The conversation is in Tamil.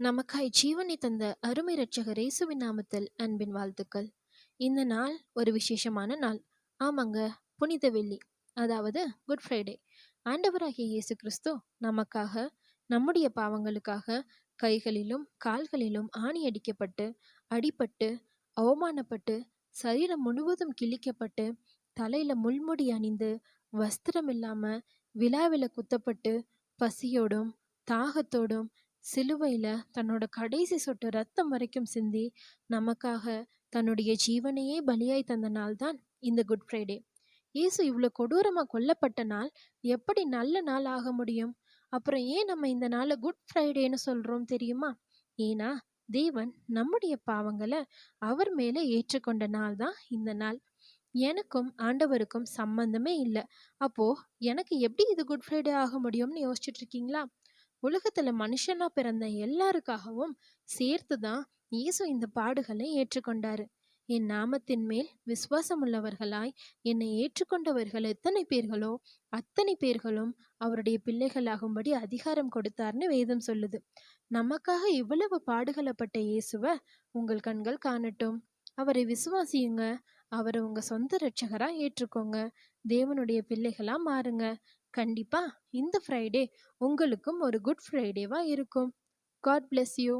நமக்காய் ஜீவனை தந்த அருமை ரட்சகர் இயேசுவின் நாமத்தில் அன்பின் வாழ்த்துக்கள். இந்த நாள் ஒரு விசேஷமான நாள். ஆமாங்க புனித வெள்ளி. அதாவது குட் ஃப்ரைடே. ஆண்டவராகிய இயேசு கிறிஸ்து நமக்காக நம்முடைய பாவங்களுக்காக கைகளிலும் கால்களிலும் ஆணி அடிக்கப்பட்டு அடிபட்டு அவமானப்பட்டு சரீரம் முழுவதும் கிழிக்கப்பட்டு தலையில முள்முடி அணிந்து வஸ்திரம் இல்லாம விழாவில குத்தப்பட்டு பசியோடும் தாகத்தோடும் சிலுவையில் தன்னோட கடைசி சொட்டு ரத்தம் வரைக்கும் சிந்தி நமக்காக தன்னுடைய ஜீவனையே பலியாய் தந்த நாள் தான் இந்த குட் ஃப்ரைடே. இயேசு இவ்வளோ கொடூரமா கொல்லப்பட்ட நாள் எப்படி நல்ல நாள் ஆக முடியும்? அப்புறம் ஏன் நம்ம இந்த நாளை குட் ஃப்ரைடேன்னு சொல்றோம் தெரியுமா? ஏன்னா தேவன் நம்முடைய பாவங்களை அவர் மேலே ஏற்றுக்கொண்ட நாள் தான் இந்த நாள். எனக்கும் ஆண்டவருக்கும் சம்பந்தமே இல்லை. அப்போ எனக்கு எப்படி இது குட் ஃப்ரைடே ஆக முடியும்னு யோசிச்சுட்டு இருக்கீங்களா? உலகத்துல மனுஷனா பிறந்த எல்லாருக்காகவும் சேர்த்துதான் இயேசு இந்த பாடுகளை ஏற்றுக்கொண்டாரு. என் நாமத்தின் மேல் விசுவாசம் உள்ளவர்களாய் என்னை ஏற்றுக்கொண்டவர்கள் எத்தனை பேர்களோ அத்தனை பேர்களும் அவருடைய பிள்ளைகளாகும்படி அதிகாரம் கொடுத்தார்னு வேதம் சொல்லுது. நமக்காக இவ்வளவு பாடுகளப்பட்ட இயேசுவ உங்கள் கண்கள் காணட்டும். அவரை விசுவாசியுங்க. அவரை உங்க சொந்த ரட்சகரா ஏற்றுக்கோங்க. தேவனுடைய பிள்ளைகளா மாறுங்க. கண்டிப்பா இந்த ஃப்ரைடே உங்களுக்கும் ஒரு குட் ஃப்ரைடேவா இருக்கும். God bless you